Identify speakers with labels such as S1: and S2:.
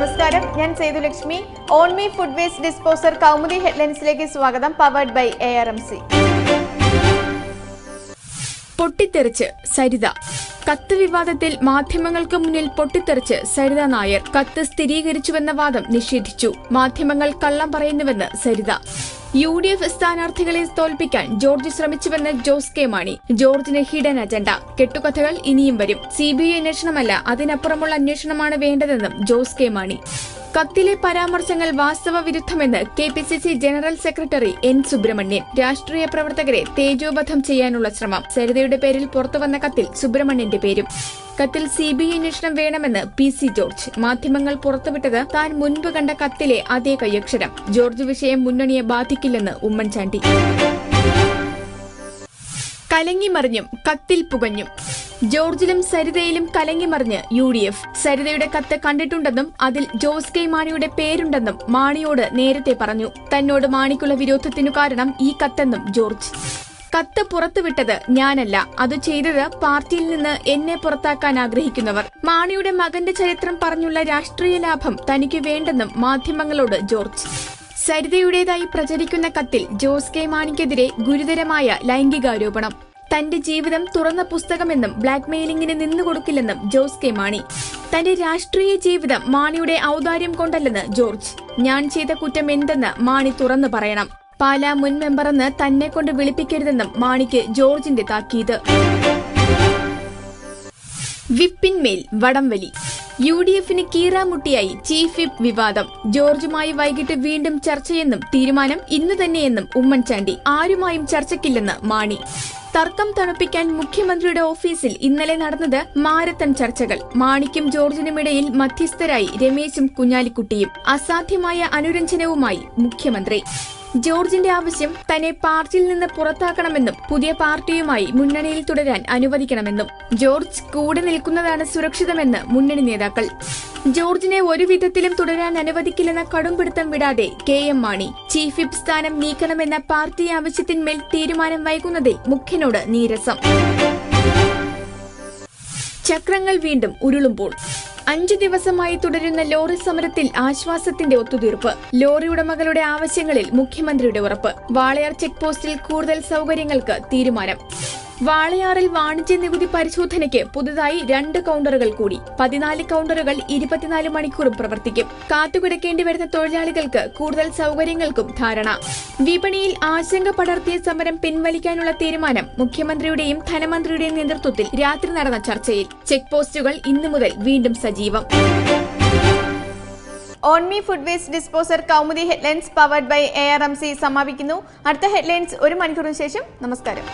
S1: നമസ്കാരം. ഞാൻ Sethulakshmi. On me food waste disposer Kaumudi ഹെഡ്ലൈൻസിലേക്ക് സ്വാഗതം. Powered by A R M C
S2: പൊട്ടിത്തെറിച്ച് സരിത. കത്ത് വിവാദത്തിൽ മാധ്യമങ്ങൾക്ക് മുന്നിൽ പൊട്ടിത്തെറിച്ച് സരിത നായർ. കത്ത് സ്ഥിരീകരിച്ചുവെന്ന വാദം നിഷേധിച്ചു. മാധ്യമങ്ങൾ കള്ളം പറയുന്നുവെന്ന് സരിത. യു ഡി എഫ് സ്ഥാനാർത്ഥികളെ തോൽപ്പിക്കാൻ ജോർജ് ശ്രമിച്ചുവെന്ന് ജോസ് കെ മാണി. ജോർജിന് ഹിഡൻ അജണ്ട. കെട്ടുകഥകൾ ഇനിയും വരും. സി ബി ഐ അന്വേഷണമല്ല അതിനപ്പുറമുള്ള അന്വേഷണമാണ് വേണ്ടതെന്നും ജോസ് കെ മാണി. കത്തിലെ പരാമർശങ്ങൾ വാസ്തവ വിരുദ്ധമെന്ന് K P C C general secretary N Subrahmanian. രാഷ്ട്രീയ പ്രവർത്തകരെ തേജോവധം ചെയ്യാനുള്ള ശ്രമം. സരിതയുടെ പേരിൽ പുറത്തുവന്ന കത്തിൽ സുബ്രഹ്മണ്യന്റെ പേരും. കത്തിൽ സി ബി ഐ അന്വേഷണം വേണമെന്ന് പി സി ജോർജ്. മാധ്യമങ്ങൾ പുറത്തുവിട്ടത് താൻ മുൻപ് കണ്ട കത്തിലെ അതേ കയ്യക്ഷരം ജോർജ് വിഷയം മുന്നണിയെ ബാധിക്കില്ലെന്ന് ഉമ്മൻചാണ്ടി. കലങ്ങിമറിഞ്ഞും കത്തിൽ പുകഞ്ഞും. ജോർജിലും സരിതയിലും കലങ്ങിമറിഞ്ഞ് യു ഡി എഫ്. സരിതയുടെ കത്ത് കണ്ടിട്ടുണ്ടെന്നും അതിൽ ജോസ് കെ മാണിയുടെ പേരുണ്ടെന്നും മാണിയോട് നേരത്തെ പറഞ്ഞു. തന്നോട് മാണിക്കുള്ള വിരോധത്തിനു കാരണം ഈ കത്തെന്നും ജോർജ്. കത്ത് പുറത്തുവിട്ടത് ഞാനല്ല. അത് ചെയ്തത് പാർട്ടിയിൽ നിന്ന് എന്നെ പുറത്താക്കാൻ ആഗ്രഹിക്കുന്നവർ. മാണിയുടെ മകന്റെ ചരിത്രം പറഞ്ഞുള്ള രാഷ്ട്രീയ ലാഭം തനിക്ക് വേണ്ടെന്നും മാധ്യമങ്ങളോട് ജോർജ്. സരിതയുടേതായി പ്രചരിക്കുന്ന കത്തിൽ ജോസ് കെ മാണിക്കെതിരെ ഗുരുതരമായ ലൈംഗികാരോപണം. തന്റെ ജീവിതം തുറന്ന പുസ്തകമെന്നും ബ്ലാക്ക് മെയിലിംഗിന് നിന്നുകൊടുക്കില്ലെന്നും ജോസ് കെ മാണി. തന്റെ രാഷ്ട്രീയ ജീവിതം മാണിയുടെ ഔദാര്യം കൊണ്ടല്ലെന്ന് ജോർജ്. ഞാൻ ചെയ്ത കുറ്റം എന്തെന്ന് മാണി തുറന്നു പറയണം. പാലാ മുൻ മെമ്പറെന്ന് തന്നെ കൊണ്ട് വിളിപ്പിക്കരുതെന്നും മാണിക്ക് ജോർജിന്റെ താക്കീത്. വിപ്പിൻമേൽ വടംവലി. യു ഡി എഫിന് കീറാമുട്ടിയായി ചീഫ് വിപ്പ് വിവാദം. ജോർജുമായി വൈകിട്ട് വീണ്ടും ചർച്ചയെന്നും തീരുമാനം ഇന്ന് തന്നെയെന്നും ഉമ്മൻചാണ്ടി. ആരുമായും ചർച്ചയ്ക്കില്ലെന്ന് മാണി. തർക്കം തണുപ്പിക്കാൻ മുഖ്യമന്ത്രിയുടെ ഓഫീസിൽ ഇന്നലെ നടന്നത് മാരത്തൺ ചർച്ചകൾ. മാണിക്കും ജോർജിനുമിടയിൽ മധ്യസ്ഥരായി രമേശും കുഞ്ഞാലിക്കുട്ടിയും. അസാധ്യമായ അനുരഞ്ജനവുമായി മുഖ്യമന്ത്രി. ജോർജിന്റെ ആവശ്യം തന്നെ പാർട്ടിയിൽ നിന്ന് പുറത്താക്കണമെന്നും പുതിയ പാർട്ടിയുമായി മുന്നണിയിൽ തുടരാൻ അനുവദിക്കണമെന്നും ജോർജ് കൂടെ നിൽക്കുന്നതാണ് സുരക്ഷിതമെന്ന് മുന്നണി നേതാക്കൾ. ജോർജിനെ ഒരു വിധത്തിലും തുടരാൻ അനുവദിക്കില്ലെന്ന കടുംപിടുത്തം വിടാതെ K M Mani chief whip സ്ഥാനം നീക്കണമെന്ന പാർട്ടി ആവശ്യത്തിന്മേൽ തീരുമാനം വൈകുന്നതിൽ മുഖ്യനോട് നീരസം. ചക്രങ്ങൾ വീണ്ടും ഉരുളുമ്പോൾ അഞ്ചു ദിവസമായി തുടരുന്ന ലോറി സമരത്തിൽ ആശ്വാസത്തിന്റെ ഒത്തുതീർപ്പ്. ലോറി ഉടമകളുടെ ആവശ്യങ്ങളിൽ മുഖ്യമന്ത്രിയുടെ ഉറപ്പ്. വാളയാർ ചെക്ക് പോസ്റ്റിൽ കൂടുതൽ സൗകര്യങ്ങൾക്ക് തീരുമാനം. വാളയാറിൽ വാണിജ്യ നികുതി പരിശോധനയ്ക്ക് പുതുതായി രണ്ട് കൗണ്ടറുകൾ കൂടി. പതിനാല് കൗണ്ടറുകൾ ഇരുപത്തിനാല് മണിക്കൂറും പ്രവർത്തിക്കും. കാത്തുകിടക്കേണ്ടി വരുന്ന തൊഴിലാളികൾക്ക് കൂടുതൽ സൗകര്യങ്ങൾക്കും ധാരണ. വിപണിയിൽ ആശങ്ക പടർത്തിയ സമരം പിൻവലിക്കാനുള്ള തീരുമാനം മുഖ്യമന്ത്രിയുടെയും ധനമന്ത്രിയുടെയും നേതൃത്വത്തിൽ രാത്രി നടന്ന ചർച്ചയിൽ. ചെക്ക് പോസ്റ്റുകൾ ഇന്നു മുതൽ വീണ്ടും സജീവം.
S1: On me food waste disposer Kaumudi headlines powered by A R M C സമാപിക്കുന്നു. അടുത്ത ഹെഡ്ലൈൻസ് ഒരു മണിക്കൂറിന് ശേഷം. നമസ്കാരം.